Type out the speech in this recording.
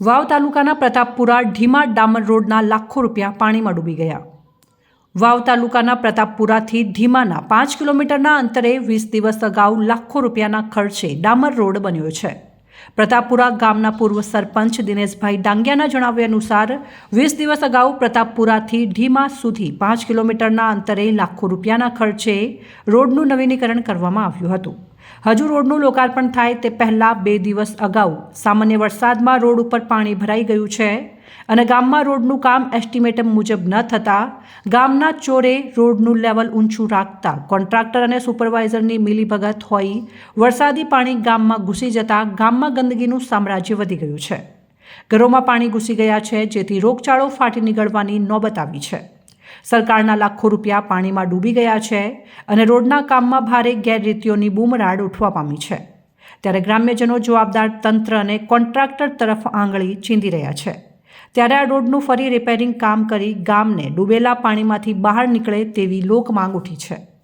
વાવ તાલુકાના પ્રતાપપુરા ઢીમા ડામર રોડના લાખો રૂપિયા પાણીમાં ડૂબી ગયા. વાવ તાલુકાના પ્રતાપપુરાથી ઢીમાના પાંચ કિલોમીટરના અંતરે વીસ દિવસ અગાઉ લાખો રૂપિયાના ખર્ચે ડામર રોડ બન્યો છે. પ્રતાપપુરા ગામના પૂર્વ સરપંચ દિનેશભાઈ ડાંગિયાના જણાવ્યા અનુસાર વીસ દિવસ અગાઉ પ્રતાપપુરાથી ઢીમા સુધી પાંચ કિલોમીટરના અંતરે લાખો રૂપિયાના ખર્ચે રોડનું નવીનીકરણ કરવામાં આવ્યું હતું. હજુ રોડનું લોકાર્પણ થાય તે પહેલાં બે દિવસ અગાઉ સામાન્ય વરસાદમાં રોડ ઉપર પાણી ભરાઈ ગયું છે. અને ગામમાં રોડનું કામ એસ્ટિમેટ મુજબ ન થતાં ગામના ચોરે રોડનું લેવલ ઊંચું રાખતા કોન્ટ્રાક્ટર અને સુપરવાઇઝરની મિલીભગત હોઈ વરસાદી પાણી ગામમાં ઘૂસી જતાં ગામમાં ગંદકીનું સામ્રાજ્ય વધી ગયું છે. ઘરોમાં પાણી ઘૂસી ગયા છે, જેથી રોગચાળો ફાટી નીકળવાની નોબત આવી છે. સરકારના લાખો રૂપિયા પાણીમાં ડૂબી ગયા છે અને રોડના કામમાં ભારે ગેરરીતિઓની બૂમરાડ ઉઠવા પામી છે. ત્યારે ગ્રામ્યજનો જવાબદાર તંત્ર અને કોન્ટ્રાક્ટર તરફ આંગળી ચીંધી રહ્યા છે. ત્યારે આ રોડનું ફરી રિપેરિંગ કામ કરી ગામને ડૂબેલા પાણીમાંથી બહાર નીકળે તેવી લોક માંગ ઉઠી છે.